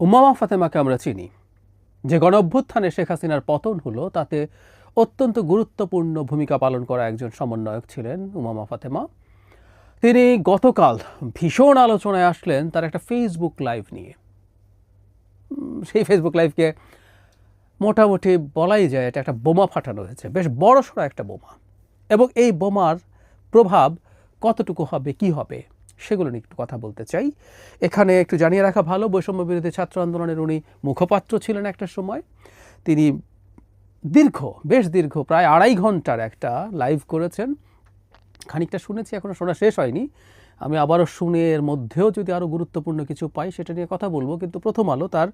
উমামা ফাতেমাকে আমরা চিনি। যে গণ অভ্যুত্থানে শেখ হাসিনার পতন হলো, তাতে অত্যন্ত গুরুত্বপূর্ণ ভূমিকা পালন করা একজন সমন্বয়ক ছিলেন উমামা ফাতেমা। তিনি গতকাল ভীষণ আলোচনায় আসলেন তার একটা ফেসবুক লাইভ নিয়ে। সেই ফেসবুক লাইভকে মোটামুটি বলাই যায় এটা একটা বোমা ফাটানো হয়েছে, বেশ বড়সড় একটা বোমা। এবং এই বোমার প্রভাব কতটুকু হবে, কি হবে? সেগুলো নিয়ে একটু কথা বলতে চাই। এখানে একটু জানিয়ে রাখা ভালো বৈষম্য বিরোধী ছাত্র আন্দোলনের উনি মুখপাত্র ছিলেন একটা সময়। তিনি দীর্ঘ, বেশ দীর্ঘ, প্রায় আড়াই ঘণ্টার একটা লাইভ করেছেন। খানিকটা শুনেছি এখনও শোনা শেষ হয়নি। আমি আবারও শুনে এর মধ্যেও যদি আরও গুরুত্বপূর্ণ কিছু পাই, সেটা নিয়ে কথা বলব। কিন্তু প্রথম আলো তার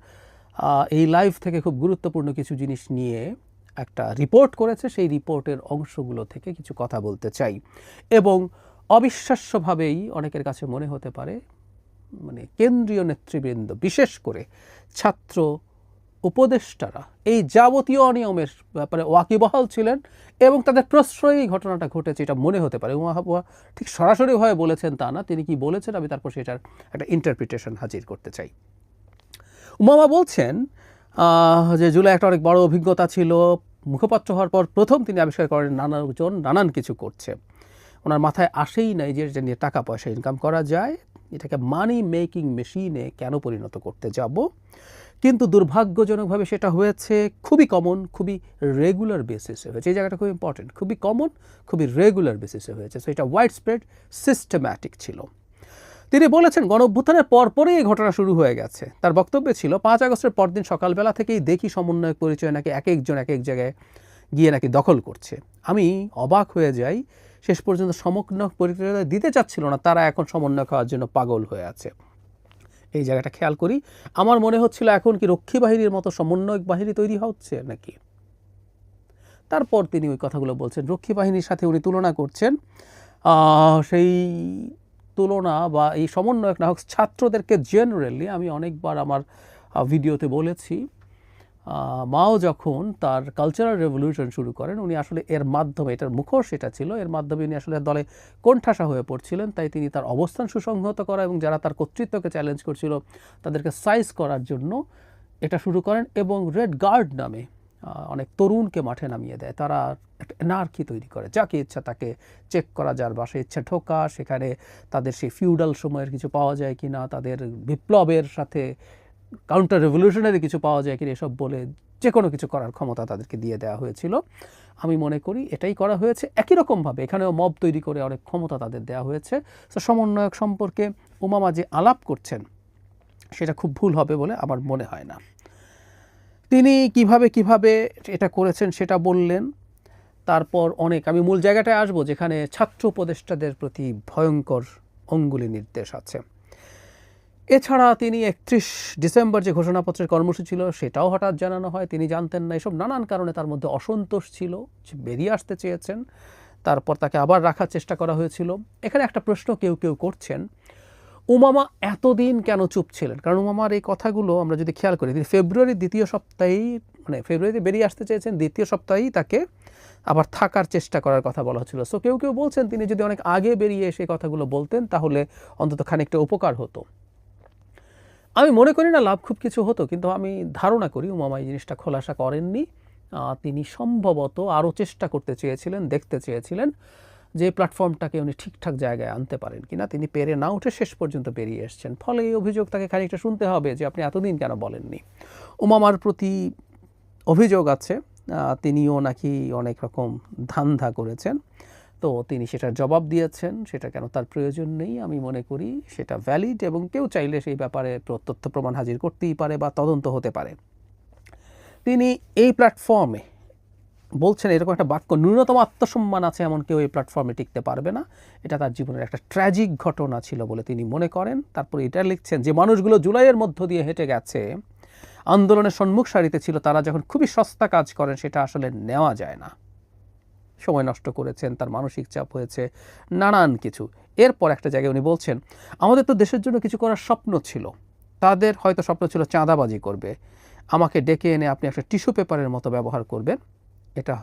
এই লাইভ থেকে খুব গুরুত্বপূর্ণ কিছু জিনিস নিয়ে একটা রিপোর্ট করেছে। সেই রিপোর্টের অংশগুলো থেকে কিছু কথা বলতে চাই। এবং অবিশ্বাস্যভাবেই অনেকের কাছে মনে হতে পারে মানে কেন্দ্রীয় নেতৃবৃন্দ, বিশেষ করে ছাত্র উপদেষ্টারা এই যাবতীয় অনিয়মের ব্যাপারে ওয়াকিবহাল ছিলেন এবং তাদের প্রশ্রয়ই ঘটনাটা ঘটেছে, এটা মনে হতে পারে। উমা হাবুয়া ঠিক সরাসরিভাবে বলেছেন তা না, তিনি কি বলেছেন আমি তারপর সেটার একটা ইন্টারপ্রিটেশন হাজির করতে চাই। উমামা বলছেন যে জুলাই একটা অনেক বড় অভিজ্ঞতা ছিল, মুখপাত্র হওয়ার পর প্রথম তিনি আবিষ্কার করেন নানাজন, নানান কিছু করছে। ওনার মাথায় আসেই নাই যে এটা নিয়ে টাকা পয়সা ইনকাম করা যায়। এটাকে মানি মেকিং মেশিনে কেন পরিণত করতে যাব? কিন্তু দুর্ভাগ্যজনকভাবে সেটা হয়েছে খুবই কমন খুবই রেগুলার বেসিসে হয়েছে। এই জায়গাটা খুব ইম্পর্টেন্ট খুবই কমন খুবই রেগুলার বেসিসে হয়েছে। সো এটা ওয়াইড স্প্রেড সিস্টেম্যাটিক ছিল। তিনি বলেছেন গণ অভ্যুত্থানের পরপরই এই ঘটনা শুরু হয়ে গেছে। তার বক্তব্যে ছিল, পাঁচ আগস্টের পরদিন সকালবেলা থেকেই দেখি সমন্বয়ক পরিচয় নাকি এক একজন এক এক জায়গায় গিয়ে নাকি দখল করছে। আমি অবাক হয়ে যাই শেষ পর্যন্ত সমন্বয়ক পরিচয় দিতে চাচ্ছিল না, তারা এখন সমন্বয় হওয়ার জন্য পাগল হয়ে আছে। এই জায়গাটা খেয়াল করি। আমার মনে হচ্ছিল এখন কি রক্ষী বাহিনীর মতো সমন্বয়ক বাহিনী তৈরি হচ্ছে নাকি? তারপর তিনি ওই কথাগুলো বলছেন, রক্ষী বাহিনীর সাথে উনি তুলনা করছেন। সেই তুলনা বা এই সমন্বয়ক না হোক, ছাত্রদেরকে জেনারেলি আমি অনেকবার আমার ভিডিওতে বলেছি। মাও যখন তার কালচারাল রেভলিউশন শুরু করেন, উনি আসলে এর মাধ্যমে, এটার মুখোশ এটা ছিল, এর মাধ্যমে উনি আসলে দলে কোণঠাসা হয়ে পড়ছিলেন। তাই তিনি তার অবস্থান সুসংহত করা এবং যারা তার কর্তৃত্বকে চ্যালেঞ্জ করছিল, তাদেরকে সাইজ করার জন্য এটা শুরু করেন এবং রেড গার্ড নামে অনেক তরুণকে মাঠে নামিয়ে দেয়। তারা একটা এনার্কি তৈরি করে। যাকে ইচ্ছা তাকে চেক করা যার বাসে ইচ্ছা ঠোকা সেখানে তাদের সেই ফিউডাল সময়ের কিছু পাওয়া যায় কিনা, তাদের বিপ্লবের সাথে কাউন্টার রেভলিউশনারি কিছু পাওয়া যায় কিনা এসব বলে যে কোনো কিছু করার ক্ষমতা তাদেরকে দিয়ে দেওয়া হয়েছিল। আমি মনে করি এটাই করা হয়েছে। একই রকমভাবে এখানেও মব তৈরি করে অনেক ক্ষমতা তাদের দেওয়া হয়েছে। তো সমন্বয়ক সম্পর্কে উমামা যে আলাপ করছেন, সেটা খুব ভুল হবে বলে আমার মনে হয় না। তিনি কীভাবে কীভাবে এটা করেছেন সেটা বললেন। তারপর অনেক, আমি মূল জায়গাটায় আসব যেখানে ছাত্র উপদেষ্টাদের প্রতি ভয়ঙ্কর অঙ্গুলি নির্দেশ আছে। এছাড়া তিনি একত্রিশ ডিসেম্বর যে ঘোষণাপত্রের কর্মসূচি ছিল, সেটাও হঠাৎ জানানো হয়। তিনি জানতেন না, এসব নানান কারণে তার মধ্যে অসন্তোষ ছিল বেরিয়ে আসতে চেয়েছেন। তারপর তাকে আবার রাখার চেষ্টা করা হয়েছিল। এখানে একটা প্রশ্ন কেউ কেউ করছেন, উমামা এতদিন কেন চুপ ছিলেন? কারণ উমামার এই কথাগুলো আমরা যদি খেয়াল করি, তিনি ফেব্রুয়ারির দ্বিতীয় সপ্তাহেই মানে ফেব্রুয়ারিতে বেরিয়ে আসতে চেয়েছেন, দ্বিতীয় সপ্তাহেই তাকে আবার থাকার চেষ্টা করার কথা বলা হচ্ছিল। সো কেউ কেউ বলছেন, তিনি যদি অনেক আগে বেরিয়ে এসে কথাগুলো বলতেন, তাহলে অন্তত খানিকটা উপকার হতো। আমি মনে করি না লাভ খুব কিছু হতো, কিন্তু আমি ধারণা করি উমামা এই জিনিসটা খোলাসা করেননি। তিনি সম্ভবত আরও চেষ্টা করতে চেয়েছিলেন, দেখতে চেয়েছিলেন যে প্ল্যাটফর্মটাকে উনি ঠিকঠাক জায়গায় আনতে পারেন কিনা। তিনি পেরে না উঠে শেষ পর্যন্ত বেরিয়ে এসছেন। ফলে এই অভিযোগ তাকে খানিকটা শুনতে হবে যে আপনি এতদিন কেন বলেননি। উমামার প্রতি অভিযোগ আছে তিনিও নাকি অনেক রকম ধান্ধা করেছেন। তো তিনি সেটার জবাব দিয়েছেন, সেটা কেন তার প্রয়োজন নেই আমি মনে করি সেটা ভ্যালিড এবং কেউ চাইলে সেই ব্যাপারে প্র- তথ্য প্রমাণ হাজির করতেই পারে বা তদন্ত হতে পারে। তিনি এই প্ল্যাটফর্মে বলছেন, এরকম একটা বাক্য, ন্যূনতম আত্মসম্মান আছে এমন কেউ এই প্ল্যাটফর্মে টিকতে পারবে না। এটা তার জীবনের একটা ট্র্যাজিক ঘটনা ছিল বলে তিনি মনে করেন। তারপর এটা লিখছেন, যে মানুষগুলো জুলাইয়ের মধ্য দিয়ে হেঁটে গেছে, আন্দোলনের সম্মুখ সারিতে ছিল, তারা যখন খুবই সস্তা কাজ করেন, সেটা আসলে নেওয়া যায় না। সময় নষ্ট করেছেন, তার মানসিক চাপ হয়েছে, নানান কিছু। এরপর একটা জায়গায় উনি বলছেন, আমাদের তো দেশের জন্য কিছু করার স্বপ্ন ছিল। তাদের হয়তো স্বপ্ন ছিল চাঁদাবাজি করবে। আমাকে ডেকে এনে আপনি একটা টিস্যু পেপারের মতো ব্যবহার করবেন। এটা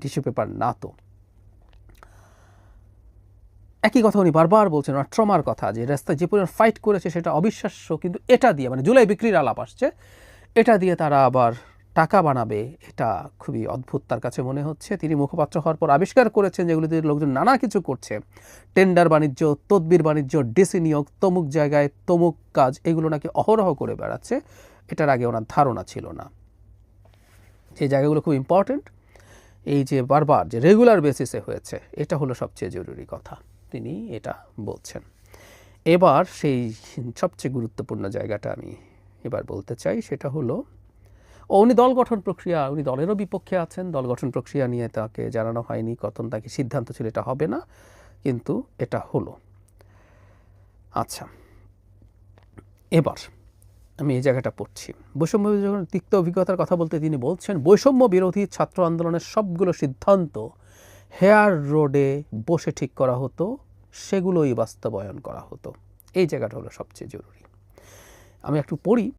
টিস্যু পেপার না তো। একই কথা উনি বারবার বলছেন ওনার ট্রমার কথা যে রাস্তায় যে পরিমাণ ফাইট করেছে সেটা অবিশ্বাস্য, কিন্তু এটা দিয়ে মানে জুলাই বিক্রির আলাপ আসছে, এটা দিয়ে তারা আবার টাকা বানাবে, এটা খুবই অদ্ভুত তার কাছে মনে হচ্ছে। তিনি মুখপাত্র হওয়ার পর আবিষ্কার করেছেন যেগুলো দিয়ে লোকজন নানা কিছু করছে। টেন্ডার বাণিজ্য, তদবির বাণিজ্য, ডিসি নিয়োগ, তমুক জায়গায় তমুক কাজ, এগুলো নাকি অহরহ করে বেড়াচ্ছে। এটার আগে ওনার ধারণা ছিল না। যে জায়গাগুলো খুব ইম্পর্ট্যান্ট এই যে বারবার যে রেগুলার বেসিসে হয়েছে, এটা হলো সবচেয়ে জরুরি কথা। তিনি এটা বলছেন। এবার সেই সবচেয়ে গুরুত্বপূর্ণ জায়গাটা আমি এবার বলতে চাই, সেটা হলো উনি দল গঠন প্রক্রিয়া, উনি দলেরও বিপক্ষে আছেন। দল গঠন প্রক্রিয়া নিয়ে তাকে জানানো হয়নি কখন তাকে সিদ্ধান্ত ছিল এটা হবে না, কিন্তু এটা হলো। আচ্ছা এবার আমি এই জায়গাটা পড়ছি। বৈষম্য যখন তিক্ত অভিজ্ঞতার কথা বলতে তিনি বলছেন, বৈষম্য বিরোধী ছাত্র আন্দোলনের সবগুলো সিদ্ধান্ত হেয়ার রোডে বসে ঠিক করা হতো, সেগুলোই বাস্তবায়ন করা হতো। এই জায়গাটা হলো সবচেয়ে জরুরি। আমি একটু পড়ি।